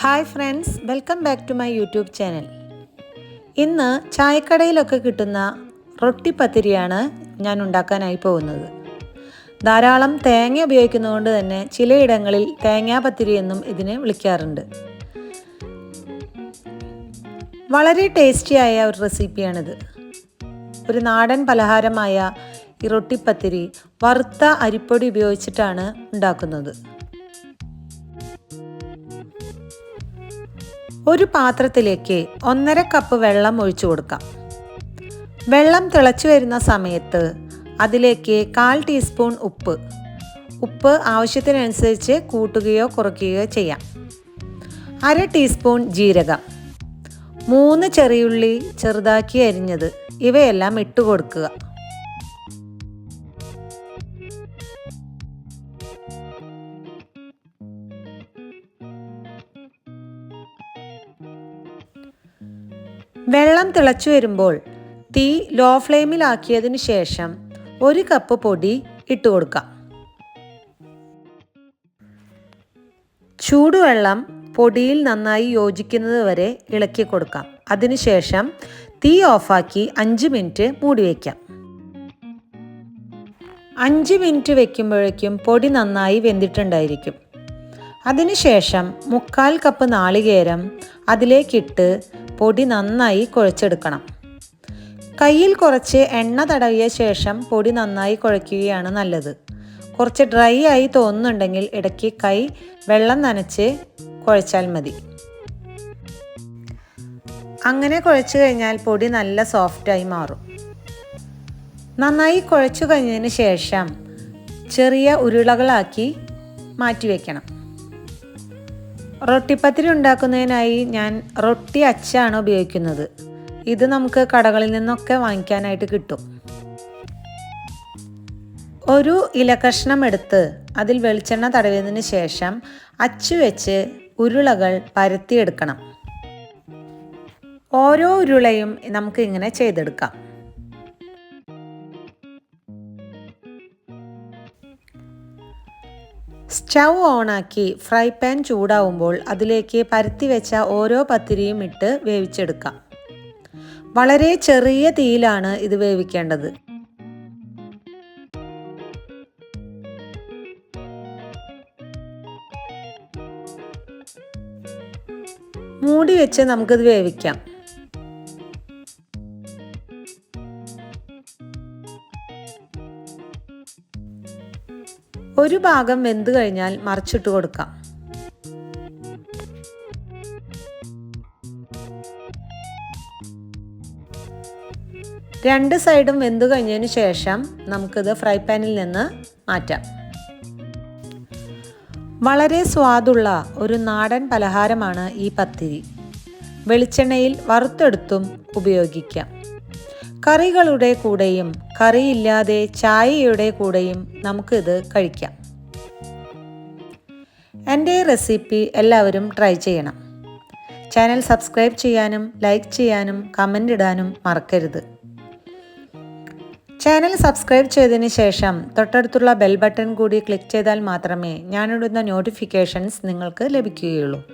Hi friends welcome back to my YouTube channel. ഇന്ന് ചായക്കടയിലൊക്കെ കിട്ടുന്ന റൊട്ടി പത്തിരിയാണ് ഞാൻ ഉണ്ടാക്കാനായി പോകുന്നത്. ധാരാളം തേങ്ങ ഉപയോഗിക്കുന്നതുകൊണ്ട് തന്നെ ചിലയിടങ്ങളിൽ തേങ്ങാ പത്തിരി എന്നും ഇതിനെ വിളിക്കാറുണ്ട്. വളരെ ടേസ്റ്റിയായ ഒരു റെസിപ്പിയാണിത്. ഒരു നാടൻ പലഹാരമായ ഈ റൊട്ടിപ്പത്തിരി വറുത്ത അരിപ്പൊടി ഉപയോഗിച്ചിട്ടാണ് ഉണ്ടാക്കുന്നത്. ഒരു പാത്രത്തിലേക്ക് ഒന്നര കപ്പ് വെള്ളം ഒഴിച്ചു കൊടുക്കാം. വെള്ളം തിളച്ചു വരുന്ന സമയത്ത് അതിലേക്ക് കാൽ ടീസ്പൂൺ ഉപ്പ്. ഉപ്പ് ആവശ്യത്തിനനുസരിച്ച് കൂട്ടുകയോ കുറയ്ക്കുകയോ ചെയ്യാം. അര ടീസ്പൂൺ ജീരകം. മൂന്ന് ചെറിയുള്ളി ചെറുതാക്കി അരിഞ്ഞത്. ഇവയെല്ലാം ഇട്ട് കൊടുക്കുക. വെള്ളം തിളച്ചു വരുമ്പോൾ തീ ലോ ഫ്ലെയിമിലാക്കിയതിന് ശേഷം ഒരു കപ്പ് പൊടി ഇട്ട് കൊടുക്കാം. ചൂടുവെള്ളം പൊടിയിൽ നന്നായി യോജിക്കുന്നത് വരെ ഇളക്കി കൊടുക്കാം. അതിനുശേഷം തീ ഓഫാക്കി അഞ്ച് മിനിറ്റ് മൂടി വയ്ക്കാം അഞ്ച് മിനിറ്റ് വെക്കുമ്പോഴേക്കും പൊടി നന്നായി വെന്തിട്ടുണ്ടായിരിക്കും. അതിനുശേഷം മുക്കാൽ കപ്പ് നാളികേരം അതിലേക്കിട്ട് പൊടി നന്നായി കുഴച്ചെടുക്കണം. കയ്യിൽ കുറച്ച് എണ്ണ തടവിയ ശേഷം പൊടി നന്നായി കുഴയ്ക്കുകയാണ് നല്ലത്. കുറച്ച് ഡ്രൈ ആയി തോന്നുന്നുണ്ടെങ്കിൽ ഇടയ്ക്ക് കൈ വെള്ളം നനച്ച് കുഴച്ചാൽ മതി. അങ്ങനെ കുഴച്ചു കഴിഞ്ഞാൽ പൊടി നല്ല സോഫ്റ്റായി മാറും. നന്നായി കുഴച്ചു കഴിഞ്ഞതിന് ശേഷം ചെറിയ ഉരുളകളാക്കി മാറ്റി വയ്ക്കണം റൊട്ടിപ്പത്തിരി ഉണ്ടാക്കുന്നതിനായി ഞാൻ റൊട്ടി അച്ചാണ് ഉപയോഗിക്കുന്നത്. ഇത് നമുക്ക് കടകളിൽ നിന്നൊക്കെ വാങ്ങിക്കാനായിട്ട് കിട്ടും. ഒരു ഇലകഷ്ണം എടുത്ത് അതിൽ വെളിച്ചെണ്ണ തടവിയതിന് ശേഷം അച്ചു വെച്ച് ഉരുളകൾ പരത്തിയെടുക്കണം. ഓരോ ഉരുളയും നമുക്ക് ഇങ്ങനെ ചെയ്തെടുക്കാം. സ്റ്റൗ ഓണാക്കി ഫ്രൈ പാൻ ചൂടാവുമ്പോൾ അതിലേക്ക് പരത്തി വെച്ച ഓരോ പത്തിരിയും ഇട്ട് വേവിച്ചെടുക്കാം. വളരെ ചെറിയ തീയിലാണ് ഇത് വേവിക്കേണ്ടത്. മൂടി വെച്ച് നമുക്കിത് വേവിക്കാം. ഒരു ഭാഗം വെന്ത് കഴിഞ്ഞാൽ മറിച്ചിട്ട് കൊടുക്കാം. രണ്ട് സൈഡും വെന്ത് കഴിഞ്ഞതിന് ശേഷം നമുക്കിത് ഫ്രൈ പാനിൽ നിന്ന് മാറ്റാം. വളരെ സ്വാദുള്ള ഒരു നാടൻ പലഹാരമാണ് ഈ പത്തിരി. വെളിച്ചെണ്ണയിൽ വറുത്തെടുത്തും ഉപയോഗിക്കാം. കറികളുടെ കൂടെയും കറിയില്ലാതെ ചായയുടെ കൂടെയും നമുക്കിത് കഴിക്കാം. എന്റെ റെസിപ്പി എല്ലാവരും ട്രൈ ചെയ്യണം. ചാനൽ സബ്സ്ക്രൈബ് ചെയ്യാനും ലൈക്ക് ചെയ്യാനും കമന്റ് ഇടാനും മറക്കരുത്. ചാനൽ സബ്സ്ക്രൈബ് ചെയ്തതിന് ശേഷം തൊട്ടടുത്തുള്ള ബെൽ ബട്ടൺ കൂടി ക്ലിക്ക് ചെയ്താൽ മാത്രമേ ഞാനിടുന്ന നോട്ടിഫിക്കേഷൻസ് നിങ്ങൾക്ക് ലഭിക്കുകയുള്ളൂ.